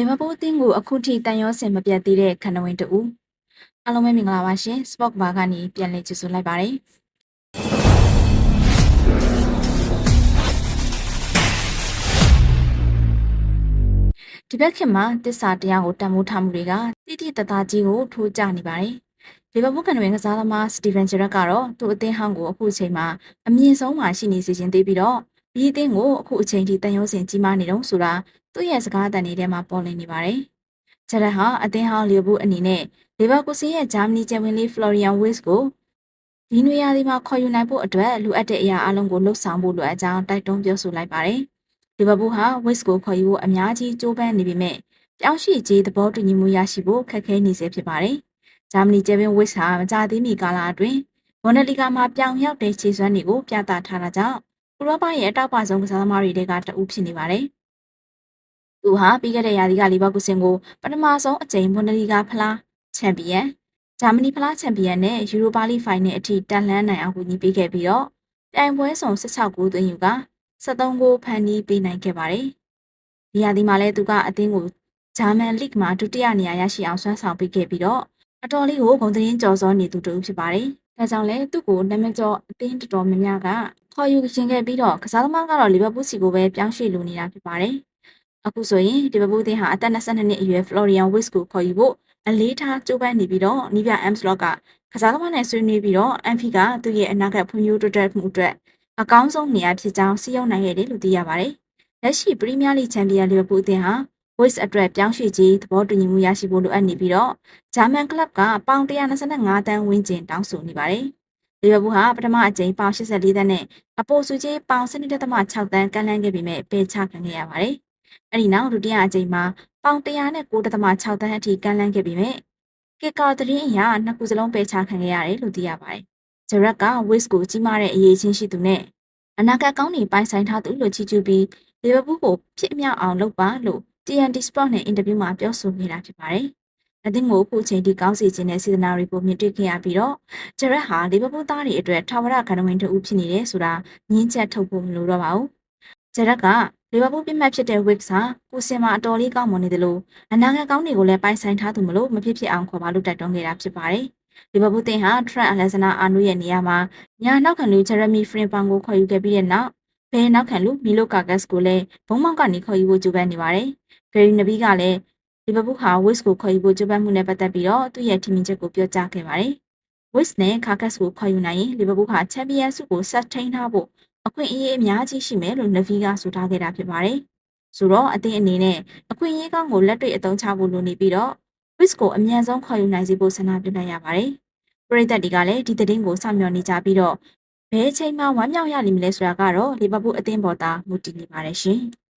လီဗာပူးအသင်းကိုအခုထိတန်ရောစင်မပြတ်သေးတဲ့ခန္ဓာဝင်တူအားလုံးပဲမင်္ဂလာပါရှင်စပေါ့ဘာကနေပြန်လည်ကြိုဆိုလိုက်ပါတယ်ဒီဘက်ခင်မှာတစ္ဆာတရားကိုတန်ဖိုးထားမှုတွေကတိတိတသားကြီးကိုထိုးကျနေပါတယ်လီဗာပူးခန္ဓာဝင်ကစားသမားစတီဗန်ဂျရက်ကတော့သူ့အသင်းဟောင်းကိုအခုအချိန်မှာအမြင့်ဆုံးမှာရှိနေစေခြင်းသေးပြီးတော့ဒီအသင်းကိုအခုအချိန်ထိတန်ရောစင်ကြီးမားနေတော့ဆိုတာ သူ့ရဲ့စကားအတန်တွေထဲမှာပေါ်လွင်နေပါတယ်။ဂျရက်ဟာအသင်းဟောင်းလီဗာပူးအနေနဲ့လီဗာပူးစီရဲ့ဂျာမနီချန်ပီယံလိဖလော်ရီယန်ဝစ်ကိုဒီနွေရာသီမှာခေါ်ယူနိုင်ဖို့အတွက်လိုအပ်တဲ့အရာအလုံးကိုလှုပ်ဆောင်ဖို့လိုအပ်ကြောင်းတိုက်တွန်းပြောဆိုလိုက်ပါတယ်။လီဗာပူးဟာဝစ်ကိုခေါ်ယူဖို့အများကြီးကြိုးပမ်းနေပေမဲ့ပြောင်းရွှေ့ခြင်းသဘောတူညီမှုရရှိဖို့ခက်ခဲနေစေဖြစ်ပါတယ်။ဂျာမနီချန်ပီယံဝစ်ဟာမကြာသေးမီကာလအတွင်းဘွန်ဒလီဂါမှာပြောင်းရောက်တဲ့ခြေစွမ်းတွေကိုပြသထားတာကြောင့်ဥရောပရဲ့အတောက်ပဆုံးကစားသမားတွေကတအူးဖြစ်နေပါတယ်။ သူဟာပြီးခဲ့တဲ့ရာသီကလီဗာပူးစင်ကိုပထမဆုံးအကြိမ်ဘွန်ဒလီဂါဖလားချန်ပီယံဂျာမနီဖလားချန်ပီယံနဲ့ယူရိုပါလိဖိုင်နယ်အထိတက်လှမ်းနိုင်အောင်ကူညီပေးခဲ့ပြီးတော့ပြိုင်ပွဲဆောင်16ဂိုးသွင်းယူက73ဂိုးဖန်တီးပေးနိုင်ခဲ့ပါတယ်။ဒီရာသီမှာလည်းသူကအသင်းကိုဂျာမန်လိဂ်မှာဒုတိယနေရာရရှိအောင်ဆွမ်းဆောင်ပေးခဲ့ပြီးတော့အတော်လေးကိုဂုဏ်သတင်းကျော်စောနေသူတူဖြစ်ပါတယ်။ဒါကြောင့်လည်းသူ့ကိုနာမည်ကျော်အသင်းတော်တော်များများကခေါ်ယူခြင်းခဲ့ပြီးတော့ကစားသမားကတော့လီဗာပူးစီကိုပဲပြောင်းရွှေ့လိုနေတာဖြစ်ပါတယ်။ အခုဆိုရင်လီဗာပူးအသင်းဟာအသက်22နှစ်အရွယ်ဖလော်ရီယန်ဝစ်ကိုခေါ်ယူဖို့အလေးထားကြိုးပမ်းနေပြီးတော့နီးပြအမ်စလော့ကကစားသမားနဲ့ဆွေးနွေးပြီးတော့အန်ဖီကသူ့ရဲ့အနာဂတ်ဖွံ့ဖြိုးတိုးတက်မှုအတွက်အကောင်းဆုံးနေရာဖြစ်ကြောင်းစီးရုံနိုင်ခဲ့တယ်လို့သိရပါတယ်။လက်ရှိပရီးမီးယားလိချန်ပီယံလီဗာပူးအသင်းဟာ West အတွက်ပြောင်းရွှေ့ခြင်းသဘောတူညီမှုရရှိဖို့လိုအပ်နေပြီးတော့ဂျာမန်ကလပ်ကပေါင်125တန်းဝန်းကျင်တောင်းဆိုနေပါတယ်။လီဗာပူးဟာပထမအကြိမ်ပေါင်84တန်းနဲ့အပိုစုကြီးပေါင်12.6တန်းကမ်းလှမ်းခဲ့ပေမဲ့ပယ်ချခံခဲ့ရပါတယ်။ အဲဒီနောက်ဒုတိယအကြိမ်မှာပေါင်109.6တန်းအထိကမ်းလှမ်းခဲ့ပေမဲ့ကီကာသတင်းအရနှစ်ခုစလုံးပယ်ချခံခဲ့ရတယ်လို့သိရပါတယ်။ဂျရက်က West ကိုကြီးမားတဲ့အရေးချင်းရှိသူနဲ့အနာဂတ်ကောင်းနေပိုင်ဆိုင်ထားသူလို့ချီးကျူးပြီးလီဗာပူးကိုဖြစ်မြောက်အောင်လုပ်ပါလို့ TNT Sport နဲ့အင်တာဗျူးမှာပြောဆိုနေတာဖြစ်ပါတယ်။အသင်းကိုအခုချိန်ထိကောင်းစီခြင်းနဲ့စေတနာတွေကိုမြင်တွေ့ခဲ့ရပြီးတော့ဂျရက်ဟာလီဗာပူးသားတွေအတွက်ထာဝရဂန္ဓဝင်တူဖြစ်နေတယ်ဆိုတာညင်းချက်ထုတ်ဖို့မလိုတော့ပါဘူး။ဂျရက်က လီဗာပူးပြစ်မှတ်ဖြစ်တဲ့ Wicks ဟာကိုစင်မှာအတော်လေးကောင်းမွန်နေတယ်လို့အနာဂတ်ကောင်းတွေကိုလည်းပိုင်ဆိုင်ထားသူမလို့မဖြစ်ဖြစ်အောင်ခေါ်ပါလို့တိုက်တွန်းခဲ့တာဖြစ်ပါတယ်။လီဗာပူးတင်ဟာ Trent Alexander-Arnold ရဲ့နေရာမှာညာနောက်ခံလူ Jeremy Frimpong ကိုခေါ်ယူခဲ့ပြီးတဲ့နောက်ဘယ်နောက်ခံလူမီလိုကာကတ်ကိုလည်းဘုံမောက်ကနေခေါ်ယူဖို့ကြိုးပမ်းနေပါတယ်။ဂရီနဘီကလည်းလီဗာပူးဟာဝစ်ကိုခေါ်ယူဖို့ကြိုးပမ်းမှုနဲ့ပတ်သက်ပြီးတော့သူ့ရဲ့ထင်မြင်ချက်ကိုပြောကြားခဲ့ပါတယ်။ဝစ်နဲ့ကာကတ်ကိုခေါ်ယူနိုင်ရင်လီဗာပူးဟာချန်ပီယံဆုကိုဆက်ထိန်းထားဖို့ အခွင့်အရေးအများကြီးရှိမယ်လို့နဗီကဆိုထားခဲ့တာဖြစ်ပါတယ်။ဆိုတော့အသင်းအနေနဲ့အခွင့်အရေးကောင်းကိုလက်တွေ့အသုံးချဖို့လိုနေပြီးတော့ဝစ်ကိုအမြန်ဆုံးခေါ်ယူနိုင်စေဖို့ဆန္ဒပြလိုက်ရပါတယ်။ပရိသတ်တွေကလည်းဒီသတင်းကိုစောင့်မျှော်နေကြပြီးတော့ဘယ်အချိန်မှဝမ်းမြောက်ရလိမ့်မလဲဆိုတာကတော့လီဗာပူးအသင်းပေါ်သားမူတည်နေပါတယ်ရှင်။